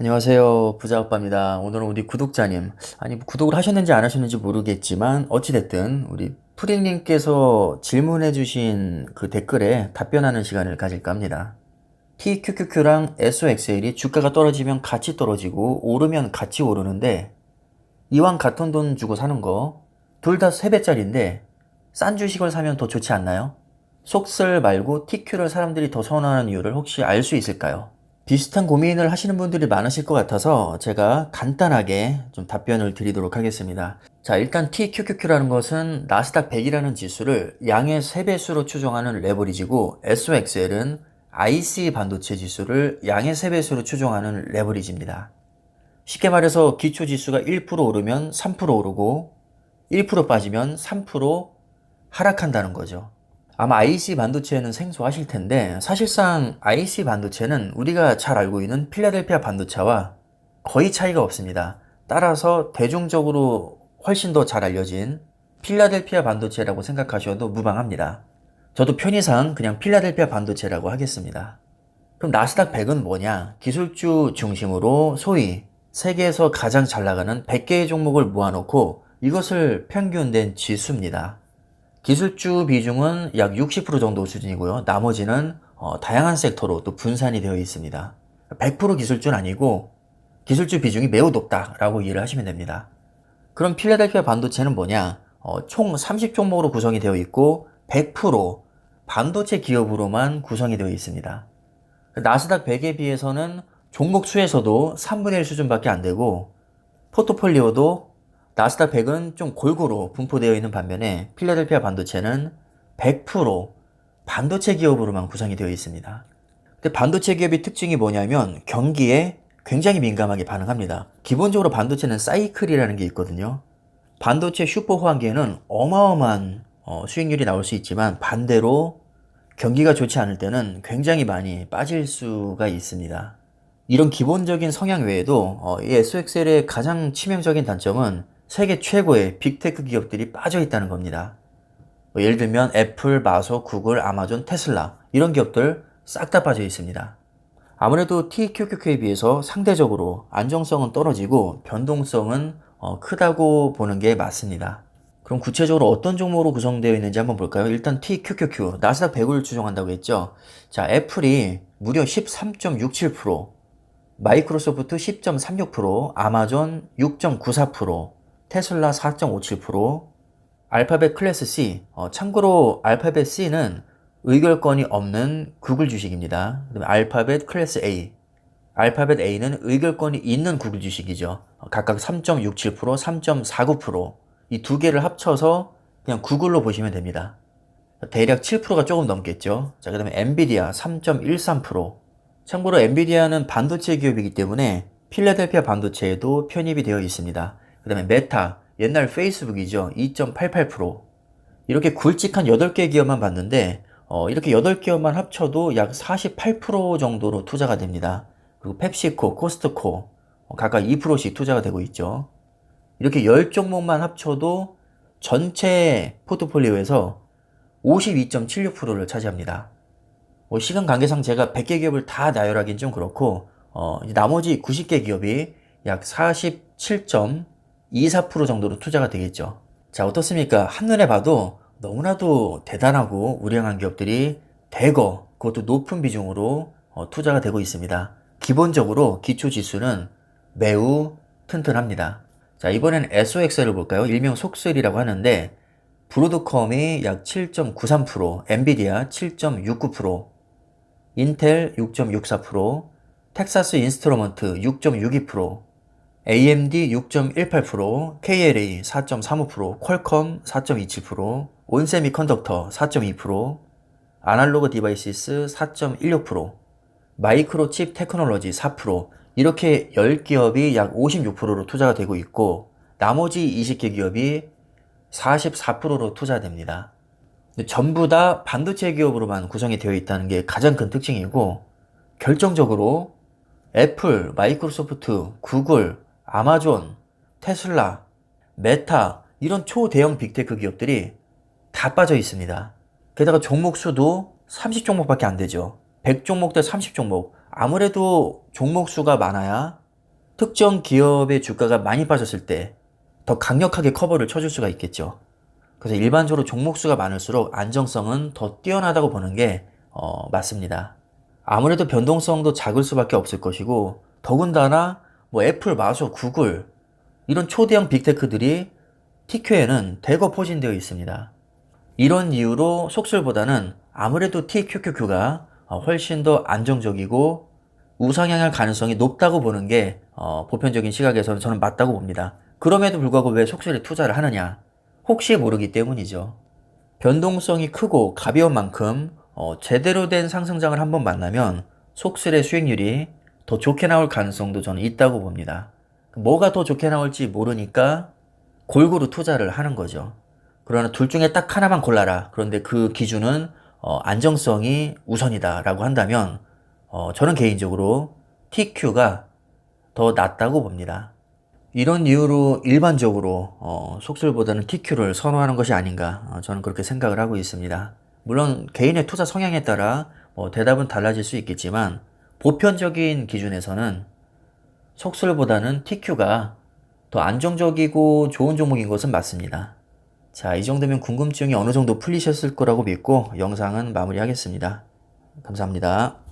안녕하세요. 부자오빠입니다. 오늘은 우리 구독자님, 아니, 뭐 구독을 하셨는지 안 하셨는지 모르겠지만, 어찌됐든, 우리 프리님께서 질문해주신 그 댓글에 답변하는 시간을 가질까 합니다. TQQQ랑 SOXL이 주가가 떨어지면 같이 떨어지고, 오르면 같이 오르는데, 이왕 같은 돈 주고 사는 거, 둘 다 3배짜리인데, 싼 주식을 사면 더 좋지 않나요? 속설 말고 TQ를 사람들이 더 선호하는 이유를 혹시 알 수 있을까요? 비슷한 고민을 하시는 분들이 많으실 것 같아서 제가 간단하게 좀 답변을 드리도록 하겠습니다. 자, 일단 TQQQ라는 것은 나스닥 100이라는 지수를 양의 3배수로 추정하는 레버리지고 SOXL은 IC 반도체 지수를 양의 3배수로 추정하는 레버리지입니다. 쉽게 말해서 기초 지수가 1% 오르면 3% 오르고 1% 빠지면 3% 하락한다는 거죠. 아마 IC 반도체는 생소하실 텐데 사실상 IC 반도체는 우리가 잘 알고 있는 필라델피아 반도체와 거의 차이가 없습니다. 따라서 대중적으로 훨씬 더 잘 알려진 필라델피아 반도체라고 생각하셔도 무방합니다. 저도 편의상 그냥 필라델피아 반도체라고 하겠습니다. 그럼 나스닥 100은 뭐냐? 기술주 중심으로 소위 세계에서 가장 잘 나가는 100개의 종목을 모아놓고 이것을 평균된 지수입니다. 기술주 비중은 약 60% 정도 수준이고요. 나머지는 어, 다양한 섹터로 또 분산이 되어 있습니다. 100% 기술주는 아니고 기술주 비중이 매우 높다라고 이해를 하시면 됩니다. 그럼 필라델피아 반도체는 뭐냐? 어, 총 30종목으로 구성이 되어 있고 100% 반도체 기업으로만 구성이 되어 있습니다. 나스닥 100에 비해서는 종목 수에서도 3분의 1 수준밖에 안 되고 포트폴리오도 나스닥 100은 좀 골고루 분포되어 있는 반면에 필라델피아 반도체는 100% 반도체 기업으로만 구성이 되어 있습니다. 근데 반도체 기업의 특징이 뭐냐면 경기에 굉장히 민감하게 반응합니다. 기본적으로 반도체는 사이클이라는 게 있거든요. 반도체 슈퍼 호황기에는 어마어마한 어, 수익률이 나올 수 있지만 반대로 경기가 좋지 않을 때는 굉장히 많이 빠질 수가 있습니다. 이런 기본적인 성향 외에도 어, 이 SOXL의 가장 치명적인 단점은 세계 최고의 빅테크 기업들이 빠져 있다는 겁니다. 뭐 예를 들면 애플, 마소, 구글, 아마존, 테슬라 이런 기업들 싹 다 빠져 있습니다. 아무래도 TQQQ에 비해서 상대적으로 안정성은 떨어지고 변동성은 어, 크다고 보는 게 맞습니다. 그럼 구체적으로 어떤 종목으로 구성되어 있는지 한번 볼까요? 일단 TQQQ, 나스닥 100을 추종한다고 했죠. 자, 애플이 무려 13.67%, 마이크로소프트 10.36%, 아마존 6.94%, 테슬라 4.57%, 알파벳 클래스 C, 어, 참고로 알파벳 C는 의결권이 없는 구글 주식입니다. 그다음에 알파벳 클래스 A, 알파벳 A는 의결권이 있는 구글 주식이죠. 어, 각각 3.67%, 3.49%, 이 두 개를 합쳐서 그냥 구글로 보시면 됩니다. 대략 7%가 조금 넘겠죠. 자, 그 다음에 엔비디아 3.13%. 참고로 엔비디아는 반도체 기업이기 때문에 필라델피아 반도체에도 편입이 되어 있습니다. 그 다음에 메타, 옛날 페이스북이죠. 2.88%. 이렇게 굵직한 8개 기업만 봤는데, 어, 이렇게 8기업만 합쳐도 약 48% 정도로 투자가 됩니다. 그리고 펩시코, 코스트코, 어, 각각 2%씩 투자가 되고 있죠. 이렇게 10종목만 합쳐도 전체 포트폴리오에서 52.76%를 차지합니다. 뭐 시간 관계상 제가 100개 기업을 다 나열하긴 좀 그렇고, 어, 나머지 90개 기업이 약 47.24% 정도로 투자가 되겠죠. 자, 어떻습니까? 한눈에 봐도 너무나도 대단하고 우량한 기업들이 대거, 그것도 높은 비중으로 어, 투자가 되고 있습니다. 기본적으로 기초 지수는 매우 튼튼합니다. 자, 이번엔 SOX를 볼까요? 일명 속셀이라고 하는데, 브로드컴이 약 7.93%, 엔비디아 7.69%, 인텔 6.64%, 텍사스 인스트루먼트 6.62%, AMD 6.18%, KLA 4.35%, 퀄컴 4.27%, 온세미컨덕터 4.2%, 아날로그 디바이시스 4.16%, 마이크로칩 테크놀로지 4%, 이렇게 10기업이 약 56%로 투자가 되고 있고, 나머지 20개 기업이 44%로 투자됩니다. 전부 다 반도체 기업으로만 구성이 되어 있다는 게 가장 큰 특징이고, 결정적으로 애플, 마이크로소프트, 구글, 아마존, 테슬라, 메타, 이런 초대형 빅테크 기업들이 다 빠져 있습니다. 게다가 종목 수도 30종목밖에 안 되죠. 100종목 대 30종목. 아무래도 종목 수가 많아야 특정 기업의 주가가 많이 빠졌을 때 더 강력하게 커버를 쳐줄 수가 있겠죠. 그래서 일반적으로 종목 수가 많을수록 안정성은 더 뛰어나다고 보는 게 어, 맞습니다. 아무래도 변동성도 작을 수밖에 없을 것이고 더군다나 뭐 애플, 마소, 구글 이런 초대형 빅테크들이 TQ에는 대거 포진되어 있습니다. 이런 이유로 속술보다는 아무래도 TQQQ가 어, 훨씬 더 안정적이고 우상향할 가능성이 높다고 보는 게 어, 보편적인 시각에서는 저는 맞다고 봅니다. 그럼에도 불구하고 왜 속술에 투자를 하느냐? 혹시 모르기 때문이죠. 변동성이 크고 가벼운 만큼 어, 제대로 된 상승장을 한번 만나면 속술의 수익률이 더 좋게 나올 가능성도 저는 있다고 봅니다. 뭐가 더 좋게 나올지 모르니까 골고루 투자를 하는 거죠. 그러나 둘 중에 딱 하나만 골라라. 그런데 그 기준은 어, 안정성이 우선이다라고 한다면 어, 저는 개인적으로 TQ가 더 낫다고 봅니다. 이런 이유로 일반적으로 어, 속술보다는 TQ를 선호하는 것이 아닌가 어, 저는 그렇게 생각을 하고 있습니다. 물론 개인의 투자 성향에 따라 뭐 대답은 달라질 수 있겠지만 보편적인 기준에서는 속술보다는 TQ가 더 안정적이고 좋은 종목인 것은 맞습니다. 자, 이 정도면 궁금증이 어느 정도 풀리셨을 거라고 믿고 영상은 마무리하겠습니다. 감사합니다.